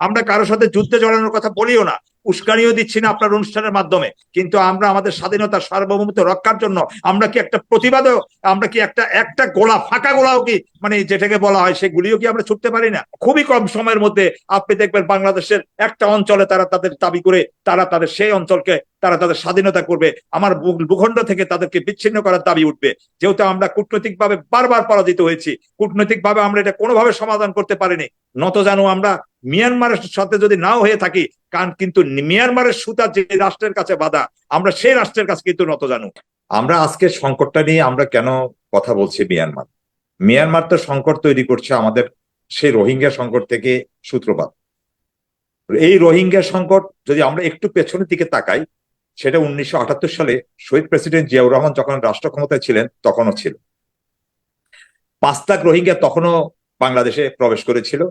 আমরা কারোর সাথে যুদ্ধে জড়ানোর কথা বলিও না, উস্কানিও দিচ্ছি না আপনার অনুষ্ঠানের মাধ্যমে। কিন্তু আমরা আমাদের স্বাধীনতার সার্বভৌমত্ব রক্ষার জন্য আমরা কি একটা প্রতিবাদও, আমরা কি একটা একটা গোলা, ফাঁকা গোলাও কি মানে যেটাকে বলা হয় সেগুলিও কি আমরা ছুটতে পারি না? খুবই কম সময়ের মধ্যে আপনি দেখবেন বাংলাদেশের একটা অঞ্চলে তারা তাদের দাবি করে, তারা তাদের সেই অঞ্চলকে, তারা তাদের স্বাধীনতা করবে। আমার ভূখণ্ড থেকে তাদেরকে বিচ্ছিন্ন করার দাবি উঠবে। যেহেতু আমরা কূটনৈতিক ভাবে বারবার পরাজিত হয়েছি কূটনৈতিক ভাবে আমরা এটা কোনোভাবে সমাধান করতে পারিনি, নত জানো আমরা মিয়ানমারের সাথে যদি নাও হয়ে থাকি, কারণ কিন্তু মিয়ানমারের সুতা যে রাষ্ট্রের কাছে বাধা, আমরা সেই রাষ্ট্রের কাছে কিন্তু নত জানু আমরা আজকে সংকটটা নিয়ে আমরা কেন কথা বলছি মিয়ানমার? মিয়ানমার তো সংকট তৈরি করছে আমাদের সেই রোহিঙ্গা সংকট থেকে সূত্রপাত। এই রোহিঙ্গা সংকট যদি আমরা একটু পেছনের দিকে তাকাই, সেটা উনিশশো আটাত্তর সালে শহীদ প্রেসিডেন্ট জিয়াউর রহমান যখন রাষ্ট্র ক্ষমতায় ছিলেন, তখনও ছিল। পাঁচ লাখ রোহিঙ্গা তখনও বাংলাদেশে প্রবেশ করেছিল।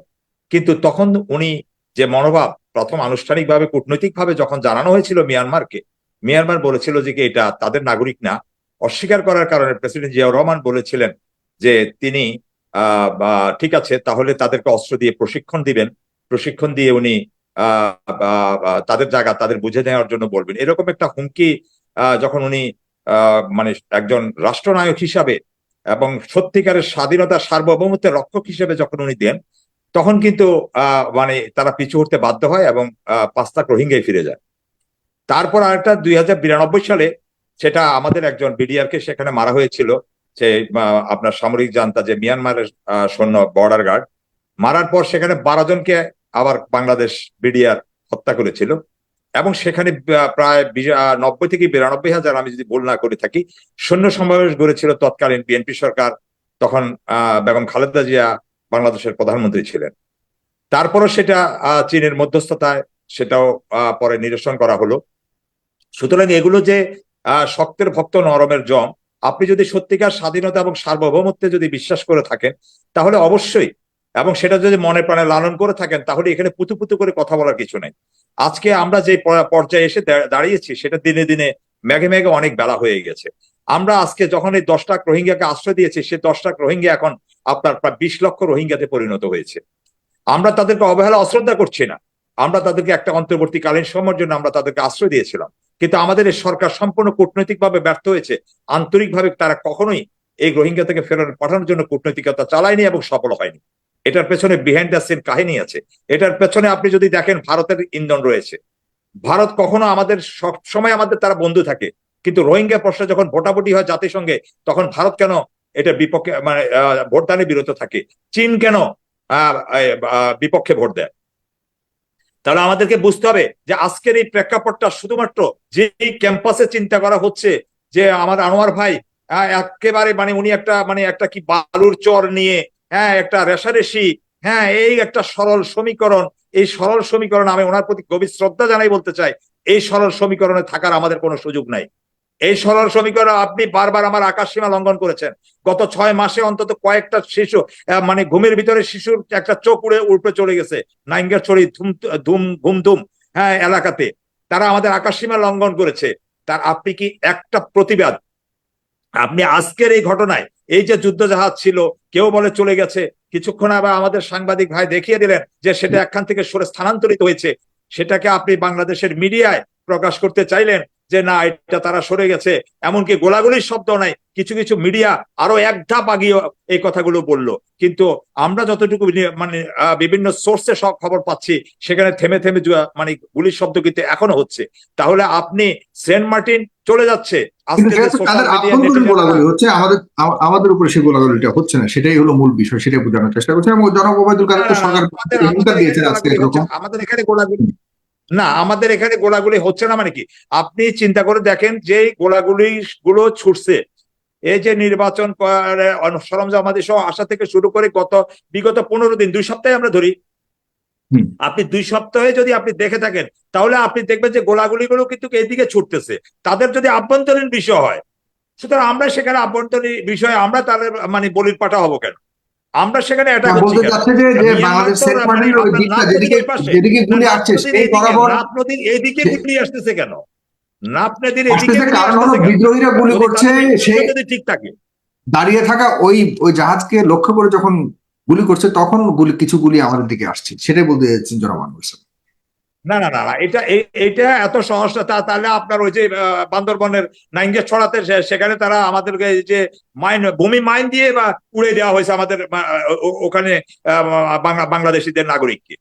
কিন্তু তখন উনি যে মনোভাব, প্রথম আনুষ্ঠানিকভাবে কূটনৈতিকভাবে যখন জানানো হয়েছিল মিয়ানমারকে, মিয়ানমার বলেছিল যে এটা তাদের নাগরিক না, অস্বীকার করার কারণে প্রেসিডেন্ট জিয়াউর রহমান বলেছিলেন যে তিনি ঠিক আছে, তাহলে তাদেরকে অস্ত্র দিয়ে প্রশিক্ষণ দিবেন, প্রশিক্ষণ দিয়ে উনি তাদের জায়গা, তাদের বুঝে নেওয়ার জন্য বলবেন। এরকম একটা হুমকি যখন উনি মানে একজন রাষ্ট্রনায়ক হিসাবে এবং সত্যিকারের স্বাধীনতা সার্বভৌমত্বের রক্ষক হিসেবে যখন উনি দেন তখন কিন্তু মানে তারা পিছু হতে বাধ্য হয় এবং পাঁচ লাখ রোহিঙ্গায় ফিরে যায়। তারপর আরেকটা দুই হাজার বিরানব্বই সালে সেটা আমাদের একজন বিডিআর কে সেখানে মারা হয়েছিল, যে আপনার সামরিক জানতা যে মিয়ানমারের সৈন্য বর্ডার গার্ড, মারার পর সেখানে বারো জনকে আবার বাংলাদেশ বিডিআর হত্যা করেছিল। এবং সেখানে প্রায় নব্বই থেকে বিরানব্বই হাজার আমি যদি ভুল না করে থাকি, সৈন্য সমাবেশ গড়েছিল তৎকালীন বিএনপি সরকার, তখন বেগম খালেদা জিয়া বাংলাদেশের প্রধানমন্ত্রী ছিলেন। তারপরও সেটা চীনের মধ্যস্থতায় সেটাও পরে নিরসন করা হলো। সুতরাং এগুলো যে শক্তের ভক্ত নরমের জম, আপনি যদি সত্যিকার স্বাধীনতা এবং সার্বভৌমত্বে যদি বিশ্বাস করে থাকেন, তাহলে অবশ্যই, এবং সেটা যদি মনে প্রাণে লালন করে থাকেন, তাহলে এখানে পুতু পুতু করে কথা বলার কিছু নেই। আজকে আমরা যে পর্যায়ে এসে দাঁড়িয়েছি, সেটা দিনে দিনে মেঘে মেঘে অনেক বেলা হয়ে গেছে। আমরা আজকে যখন এই দশ লাখ রোহিঙ্গাকে আশ্রয় দিয়েছি, সে দশ লাখ রোহিঙ্গা এখন আপনার প্রায় বিশ লক্ষ রোহিঙ্গাতে পরিণত হয়েছে। আমরা তাদেরকে অবহেলা, অশ্রদ্ধা করছি না। আমরা তাদেরকে একটা অন্তর্বর্তীকালীন সময়ের জন্য আমরা তাদেরকে আশ্রয় দিয়েছিলাম। কিন্তু আমাদের এই সরকার সম্পূর্ণ কূটনৈতিকভাবে ব্যর্থ হয়েছে। আন্তরিকভাবে তারা কখনোই এই রোহিঙ্গা থেকে ফেরত পাঠানোর জন্য কূটনৈতিকতা চালায়নি এবং সফল হয়নি। এটার পেছনে বিহাইন্ড দ্য সিন কাহিনী আছে। এটার পেছনে আপনি যদি দেখেন, ভারতের ইন্ধন রয়েছে। ভারত কখনো আমাদের সব সময় আমাদের তারা বন্ধু থাকে। কিন্তু রোহিঙ্গা প্রশ্নে যখন ভোটাভুটি হয় জাতিসংঘে, তখন ভারত কেন এটা বিপক্ষে মানে ভোটদানে বিরত থাকে। চীন কেন বিপক্ষে ভোট দেয়? তাহলে আমাদেরকে বুঝতে হবে যে আজকের এই প্রেক্ষাপটটা শুধুমাত্র যে ক্যাম্পাসে চিন্তা করা হচ্ছে, যে আমার আনোয়ার ভাই একেবারে মানে উনি একটা মানে একটা কি বালুর চর নিয়ে হ্যাঁ একটা রেশারেশি হ্যাঁ এই একটা সরল সমীকরণ, এই সরল সমীকরণ আমি ওনার প্রতি গভীর শ্রদ্ধা জানাই বলতে চাই, এই সরল সমীকরণে থাকার আমাদের কোনো সুযোগ নাই। এই সরল সমীকরণ আপনি বারবার আমার আকাশ সীমা লঙ্ঘন করেছেন। গত ছয় মাসে অন্তত কয়েকটা শিশু মানে ঘুমের ভিতরে শিশুর একটা চোখ উড়ে উপরে চলে গেছে। নাইঙ্গার ছড়ি ধুম ধুম ঘুম ধুম হ্যাঁ এলাকাতে। তারা আমাদের আকাশ সীমা লঙ্ঘন করেছে। তার আপনি কি একটা প্রতিবাদ? আপনি আজকের এই ঘটনায় এই যে যুদ্ধ জাহাজ ছিল কেউ বলে চলে গেছে। কিছুক্ষণ আবার আমাদের সাংবাদিক ভাই দেখিয়ে দিলেন যে সেটা একখান থেকে সরে স্থানান্তরিত হয়েছে। সেটাকে আপনি বাংলাদেশের মিডিয়ায় প্রকাশ করতে চাইলেন। যে না এটা তারা সরে গেছে। এমনকি গোলাগুলির শব্দ নাই। কিছু কিছু মিডিয়া আরও এক ধাপ আগিয়ে এই কথাগুলো বলল। কিন্তু আমরা যতটুকু মানে বিভিন্ন সোর্সে সব খবর পাচ্ছি সেখানে থেমে থেমে মানে গুলির শব্দ কিন্তু এখনও হচ্ছে। তাহলে আপনি সেন্ট মার্টিন চলে যাচ্ছে। হচ্ছে আমাদের আমাদের উপরে সেই গোলাগুলিটা হচ্ছে না। সেটাই হলো মূল বিষয় সেটাই বোঝানোর চেষ্টা করছে। এবং কাদের সরকার আজকে এরকম। আমাদের এখানে গোলাগুলি না আমাদের এখানে গোলাগুলি হচ্ছে না মানে কি? আপনি চিন্তা করে দেখেন যে গোলাগুলি গুলো ছুটছে। এই যে নির্বাচন সরঞ্জাম আমাদের সহ আসা থেকে শুরু করে গত বিগত পনেরো দিন দুই সপ্তাহে আমরা ধরি। আপনি দুই সপ্তাহে যদি আপনি দেখে থাকেন তাহলে আপনি দেখবেন যে গোলাগুলি গুলো কিন্তু এইদিকে ছুটতেছে। তাদের যদি আভ্যন্তরীণ বিষয় হয় সুতরাং আমরা সেখানে আভ্যন্তরীণ বিষয়ে আমরা তাদের মানে বলির পাঠা হব কেন? আমরা সেখানে অ্যাটাক বলতে চাচ্ছে যে যে বাংলাদেশ মার্টিনের ওই দিকটা যেদিকে যেদিকে গুলি আসছে সেই বরাবর নদীর এইদিকে গুলি আসতেছে কেন? নাপ নদীর এদিকে কারণ হলো বিদ্রোহীরা গুলি করছে সেই যদি ঠিক থাকে। দাঁড়িয়ে থাকা ওই ওই জাহাজকে লক্ষ্য করে যখন গুলি করছে তখন গুলি কিছু গুলি আমাদের দিকে আসছে। সেটাই বলতে যাচ্ছেন জনাব আনোয়ার হোসেন। না না না এটা এটা এত সহজ তা, তাহলে আপনার ওই যে বান্দরবনের নাইঙ্গে ছড়াতে সেখানে তারা আমাদেরকে যে মাইন, ভূমি মাইন দিয়ে বা উড়ে দেওয়া হয়েছে আমাদের ওখানে বাংলাদেশিদের নাগরিককে।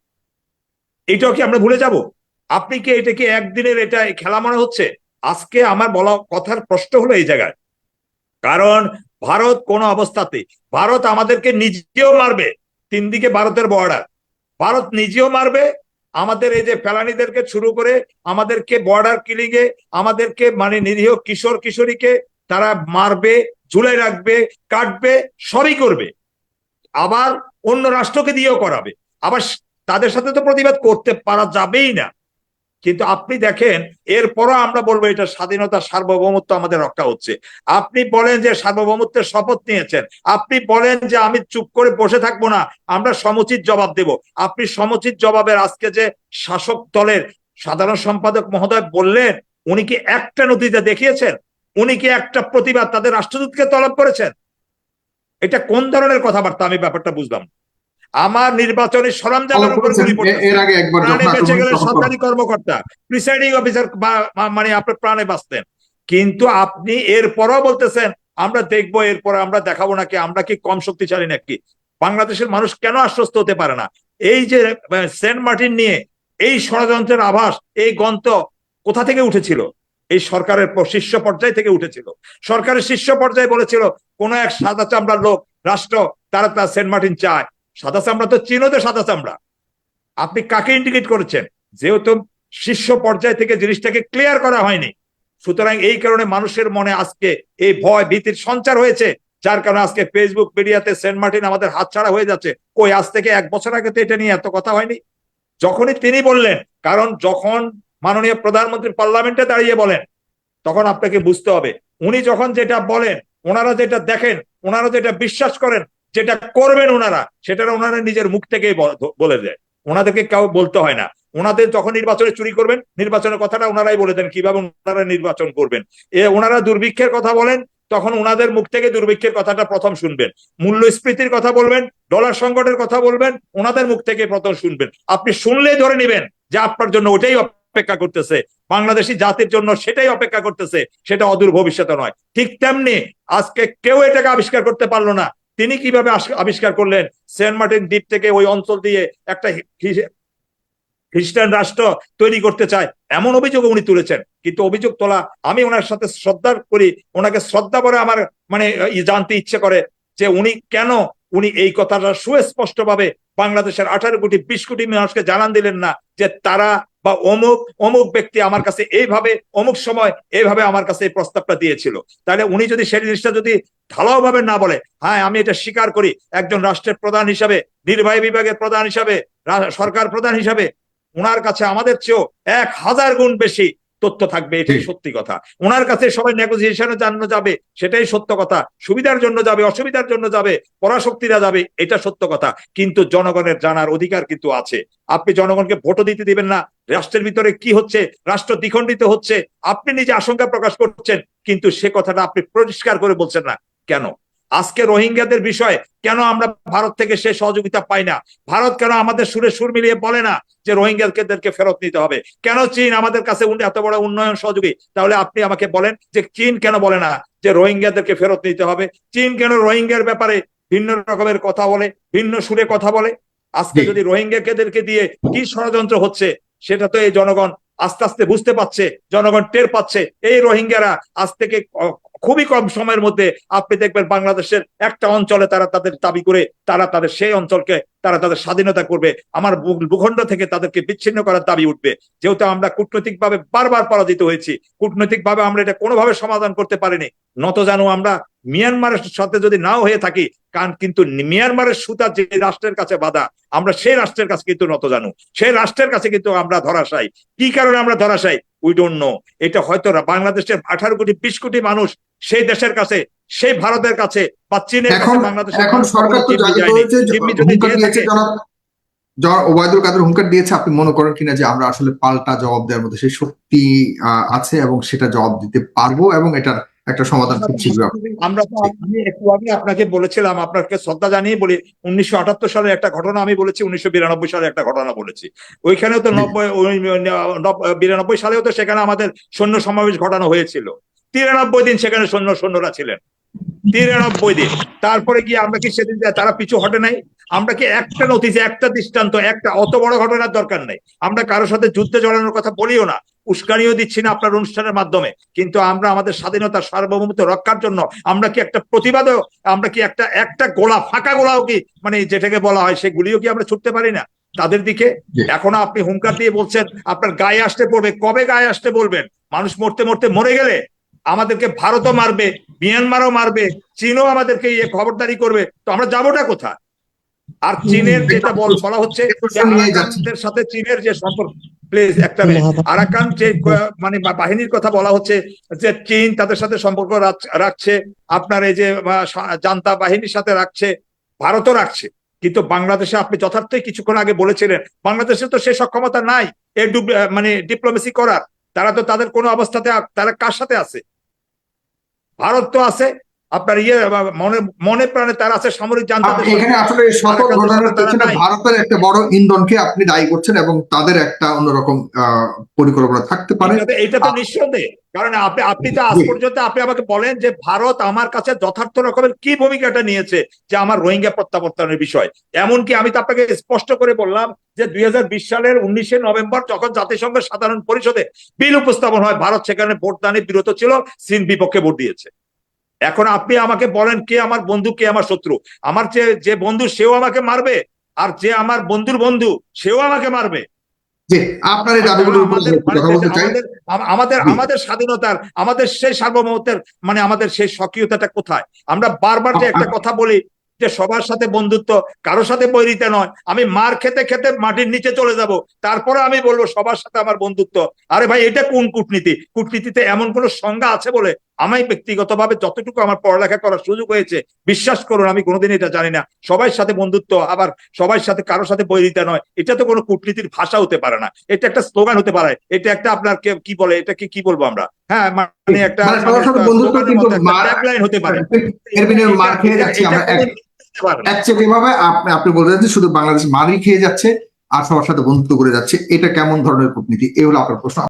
এটাও কি আমরা ভুলে যাব? আপনি কি এটা কি একদিনের এটা খেলা মনে হচ্ছে? আজকে আমার বলা কথার প্রশ্ন হলো এই জায়গায়। কারণ ভারত কোন অবস্থাতে, ভারত আমাদেরকে নিজেও মারবে তিন দিকে ভারতের বর্ডার ভারত নিজেও মারবে আমাদের এই যে ফেলানিদেরকে শুরু করে আমাদেরকে বর্ডার কিলিং এ, আমাদেরকে মানে নিরীহ কিশোর কিশোরীকে তারা মারবে, ঝুলে রাখবে, কাটবে সরি করবে। আবার অন্য রাষ্ট্রকে দিয়েও করাবে। আবার তাদের সাথে তো প্রতিবাদ করতে পারা যাবেই না। কিন্তু আপনি দেখেন, এরপরও আমরা বলব এটা স্বাধীনতা, সার্বভৌমত্ব আমাদের রক্ষা হচ্ছে। আপনি বলেন যে সার্বভৌমত্বের শপথ নিয়েছেন, আপনি বলেন যে আমি চুপ করে বসে থাকব না, আমরা সমুচিত জবাব দেব। আপনি সমুচিত জবাবের আজকে যে শাসক দলের সাধারণ সম্পাদক মহোদয় বললেন, উনি কি একটা নথিতে দেখিয়েছেন? উনি কি একটা প্রতিবাদ তাদের রাষ্ট্রদূতকে তলব করেছেন? এটা কোন ধরনের কথাবার্তা? আমি ব্যাপারটা বুঝলাম। আমার নির্বাচনী সরঞ্জামের উপর গুলি এ- এর আগে একবার যখন প্রাণে বেঁচে আক্রমণ গেলে তখন- সরকারি কর্মকর্তা প্রিসাইডিং অফিসার মানে আপনার প্রাণে বাঁচতেন। কিন্তু আপনি এরপরও বলতেছেন আমরা দেখব এরপর আমরা দেখাবো নাকি আমরা কি কম শক্তিশালী নাকি? বাংলাদেশের মানুষ কেন আশ্বস্ত হতে পারে না? এই যে সেন্ট মার্টিন নিয়ে এই ষড়যন্ত্রের আভাস এই গন্ত কোথা থেকে উঠেছিল? এই সরকারের শীর্ষ পর্যায় থেকে উঠেছিল। সরকারের শীর্ষ পর্যায়ে বলেছিল কোন এক সাদা চামড়ার লোক রাষ্ট্র তারা তার সেন্ট মার্টিন চায়। সাদা চামড়া তো চিনোতে সাদা চামড়া। আপনি কাকে ইন্ডিকেট করেছেন? যেহেতু শীর্ষ পর্যায় থেকে জিনিসটাকে ক্লিয়ার করা হয়নি। সুতরাং এই কারণে মানুষের মনে আজকে এই ভয় ভীতির সঞ্চার হয়েছে, যার কারণে আজকে ফেসবুক মিডিয়াতে সেন্ট মার্টিন আমাদের হাতছাড়া হয়ে যাচ্ছে। ওই আজ থেকে এক বছর আগে তো এটা নিয়ে এত কথা হয়নি? যখনই তিনি বললেন, কারণ যখন মাননীয় প্রধানমন্ত্রী পার্লামেন্টে দাঁড়িয়ে বলেন, তখন আপনাকে বুঝতে হবে, উনি যখন যেটা বলেন, ওনারা যেটা দেখেন, ওনারা যেটা বিশ্বাস করেন যেটা করবেন ওনারা সেটা ওনারা নিজের মুখ থেকেই বলে দেয়। ওনাদেরকে কেউ বলতে হয় না। ওনাদের যখন নির্বাচনে চুরি করবেন, নির্বাচনের কথাটা ওনারাই বলে দেন কীভাবে ওনারা নির্বাচন করবেন। এ ওনারা দুর্ভিক্ষের কথা বলেন, তখন ওনাদের মুখ থেকে দুর্ভিক্ষের কথাটা প্রথম শুনবেন। মূল্যস্ফীতির কথা বলবেন, ডলার সংকটের কথা বলবেন, ওনাদের মুখ থেকে প্রথম শুনবেন। আপনি শুনলেই ধরে নেবেন যে আপনার জন্য ওটাই অপেক্ষা করতেছে। বাংলাদেশি জাতির জন্য সেটাই অপেক্ষা করতেছে, সেটা অদূর ভবিষ্যতে নয়। ঠিক তেমনি আজকে কেউ এটাকে আবিষ্কার করতে পারল না। তিনি কীভাবে আবিষ্কার করলেন? সেন্ট মার্টিন দ্বীপ থেকে ওই অঞ্চল দিয়ে একটা খ্রিস্টান রাষ্ট্র তৈরি করতে চায়। এমন অভিযোগ উনি তুলেছেন। কিন্তু অভিযোগ তোলা, আমি ওনার সাথে শ্রদ্ধা করি, ওনাকে শ্রদ্ধা করে আমার মানে জানতে ইচ্ছে করে যে উনি কেন উনি এই কথাটা সুস্পষ্ট ভাবে বাংলাদেশের আঠারো কোটি, বিশ কোটি মানুষকে জানান দিলেন না যে তারা বা অমুক অমুক ব্যক্তি আমার কাছে এইভাবে, অমুক সময় এইভাবে আমার কাছে এই প্রস্তাবটা দিয়েছিল। তাহলে উনি যদি সেই জিনিসটা যদি ঢালাও ভাবে না বলে হ্যাঁ আমি এটা স্বীকার করি, একজন রাষ্ট্রের প্রধান হিসাবে, নির্বাহী বিভাগের প্রধান হিসাবে সরকার প্রধান হিসাবে ওনার কাছে আমাদের চেয়েও এক হাজার গুণ বেশি তথ্য থাকবে এটাই সত্যি কথা। ওনার কাছে সবাই নেগোসিয়েশনের জন্য যাবে সেটাই সত্য কথা। সুবিধার জন্য যাবে অসুবিধার জন্য যাবে পরাশক্তিরা যাবে এটা সত্য কথা। কিন্তু জনগণের জানার অধিকার কিন্তু আছে। আপনি জনগণকে ভোটও দিতে দিবেন না রাষ্ট্রের ভিতরে কি হচ্ছে রাষ্ট্র দ্বিখণ্ডিত হচ্ছে আপনি নিজে আশঙ্কা প্রকাশ করছেন কিন্তু সে কথাটা আপনি পরিষ্কার করে বলছেন না। কেন? আজকে রোহিঙ্গাদের বিষয়ে কেন আমরা ভারত থেকে সে সহযোগিতা পাই না? ভারত কেন আমাদের সুরে সুর মিলিয়ে বলে না যে রোহিঙ্গাদেরকে ফেরত নিতে হবে? কেন চীন আমাদের কাছে এত বড় উন্নয়ন সহযোগী? তাহলে আপনি আমাকে বলেন যে চীন কেন বলে না যে রোহিঙ্গাদেরকে ফেরত নিতে হবে? চীন কেন রোহিঙ্গার ব্যাপারে ভিন্ন রকমের কথা বলে ভিন্ন সুরে কথা বলে? আজকে। যদি রোহিঙ্গাদেরকে দিয়ে কি ষড়যন্ত্র হচ্ছে সেটা তো এই জনগণ আস্তে আস্তে বুঝতে পারছে জনগণ টের পাচ্ছে। এই রোহিঙ্গারা আজ থেকে খুবই কম সময়ের মধ্যে আপনি দেখবেন বাংলাদেশের একটা অঞ্চলে তারা তাদের দাবি করে তারা তাদের সেই অঞ্চলকে তারা তাদের স্বাধীনতা করবে। আমার ভূখণ্ড থেকে তাদেরকে বিচ্ছিন্ন করার দাবি উঠবে। যেহেতু আমরা কূটনৈতিক ভাবে বারবার পরাজিত হয়েছি কূটনৈতিক ভাবে আমরা এটা কোনোভাবে সমাধান করতে পারিনি। নত জানো আমরা মিয়ানমারের সাথে যদি নাও হয়ে থাকি কারণ কিন্তু মিয়ানমারের সুতা যে রাষ্ট্রের কাছে বাধা আমরা সেই রাষ্ট্রের কাছে কিন্তু নত জানু সেই রাষ্ট্রের কাছে কিন্তু আমরা ধরাশাই কি কারণে আমরা ধরাশাই উই ডোন্ট নো এটা হয়তো বাংলাদেশের আঠারো কোটি বিশ কোটি মানুষ সেই দেশের কাছে সেই ভারতের কাছে বা চীনের এখন কাছে বাংলাদেশের এখন সরকার তো ওবায়দুল কাদের হুঙ্কার দিয়েছে আপনি মনে করেন কিনা যে আমরা আসলে পাল্টা জবাব দেওয়ার মধ্যে সেই শক্তি আহ, আছে এবং সেটা জবাব দিতে পারব এবং এটার একটা সমাধান খুব শীঘ্র আমরা তো আমি একটু আগে আপনাকে বলেছিলাম আপনাকে শ্রদ্ধা জানিয়ে বলি উনিশশো আটাত্তর সালের একটা ঘটনা আমি বলেছি উনিশশো বিরানব্বই সালের একটা ঘটনা বলেছি। ওইখানেও তো নব্বই বিরানব্বই সালেও তো সেখানে আমাদের সৈন্য সমাবেশ ঘটানো হয়েছিল। তিরানব্বই দিন সেখানে সৈন্য সৈন্যরা ছিলেন। তিরানব্বই দিন। তারপরে গিয়ে আমরা কি সেদিন তারা পিছু হটে নাই? আমরা কি একটা নথিতে একটা দৃষ্টান্ত একটা অত বড় ঘটনার দরকার নেই। আমরা কারোর সাথে যুদ্ধে জড়ানোর কথা বলিও না উস্কানিও দিচ্ছি না আপনার অনুষ্ঠানের মাধ্যমে। কিন্তু আমরা আমাদের স্বাধীনতা সার্বভৌমত্ব রক্ষার জন্য আমরা কি একটা প্রতিবাদও আমরা কি একটা একটা গোলা ফাঁকা গোলাও কি মানে যেটাকে বলা হয় সেগুলিও কি আমরা ছুটতে পারি না? তাদের দিকে এখনও আপনি হুঙ্কার দিয়ে বলছেন আপনার গায়ে আসতে পড়বে কবে গায়ে আসতে বলবেন? মানুষ মরতে মরতে মরে গেলে আমাদেরকে ভারতও মারবে মিয়ানমারও মারবে চীনও আমাদেরকে ইয়ে খবরদারি করবে তো আমরা যাবোটা কোথায়? আর চীনের যেটা বল- বলা হচ্ছে। আরাকানদের সাথে চীনের যে সম্পর্ক প্লিজ একটা মিনিট আরাকান যে মানে বাহিনীর কথা বলা হচ্ছে যে চীন তাদের সাথে সম্পর্ক রাখছে আপনার এই যে জান্তা বাহিনীর সাথে রাখছে ভারতও রাখছে। কিন্তু বাংলাদেশে আপনি যথার্থই কিছুক্ষণ আগে বলেছিলেন বাংলাদেশে তো সে সক্ষমতা নাই এ ডুব- মানে ডিপ্লোমেসি করার। তারা তো তাদের কোনো অবস্থাতে তারা কার সাথে আছে? ভারত তো আছে আপনার ইয়ে মনে মনে প্রাণে তারা আছে সামরিক আপনি এখানে আসলে সকল ঘটনার পেছনে ভারতের একটা বড় ইন্ধনকে আপনি দায়ী করছেন এবং তাদের একটা অন্যরকম পরিকল্পনা থাকতে পারে। এটা তো- নিঃসন্দেহে। কারণ আপনি আপনি তো আজ পর্যন্ত আপনি আমাকে বলেন যে ভারত আমার কাছে যথার্থ রকমের কি ভূমিকাটা নিয়েছে যে আমার রোহিঙ্গা প্রত্যাবর্তনের বিষয়। এমনকি আমি তো আপনাকে স্পষ্ট করে বললাম যে দুই হাজার বিশ সালের উনিশে নভেম্বর যখন জাতিসংঘের সাধারণ পরিষদে বিল উপস্থাপন হয় ভারত সেখানে ভোটদানে বিরত ছিল চীন বিপক্ষে ভোট দিয়েছে। এখন আপনি আমাকে বলেন কে আমার বন্ধু কে আমার শত্রু? আমার যে যে বন্ধু সেও আমাকে মারবে আর যে আমার বন্ধুর বন্ধু সেও আমাকে মারবে। আপনার এই আমাদের আমাদের স্বাধীনতার আমাদের সেই সার্বভৌমত্বের মানে আমাদের সেই স্বকীয়তাটা কোথায়? আমরা বারবার যে একটা কথা বলি যে সবার সাথে বন্ধুত্ব কারোর সাথে বৈরিতা নয়। আমি মার খেতে খেতে মাটির নিচে চলে যাব তারপরে আমি বলব সবার সাথে আমার বন্ধুত্ব। আরে ভাই এটা কোন কূটনীতি? কূটনীতিতে এমন কোন সংজ্ঞা আছে বলে আমি ব্যক্তিগতভাবে যতটুকু আমার পড়ালেখা করার সুযোগ হয়েছে বিশ্বাস করুন আমি কোনোদিন এটা জানি না। সবার সাথে বন্ধুত্ব আবার সবার সাথে কারোর সাথে বৈরিতা নয়। এটা তো কোনো কূটনীতির ভাষা হতে পারে না। এটা একটা স্লোগান হতে পারে। এটা একটা আপনার কে- বলে এটাকে কি বলব আমরা? হ্যাঁ মানে একটা মানে মার- ট্যাগলাইন হতে পারে। মার আপনি বলতে চাচ্ছেন শুধু বাংলাদেশ মারই খেয়ে যাচ্ছে আর সবার সাথে বন্ধুত্ব করে যাচ্ছে। এটা কেমন ধরনের কূটনীতি? এগুলো আপনার প্রশ্ন।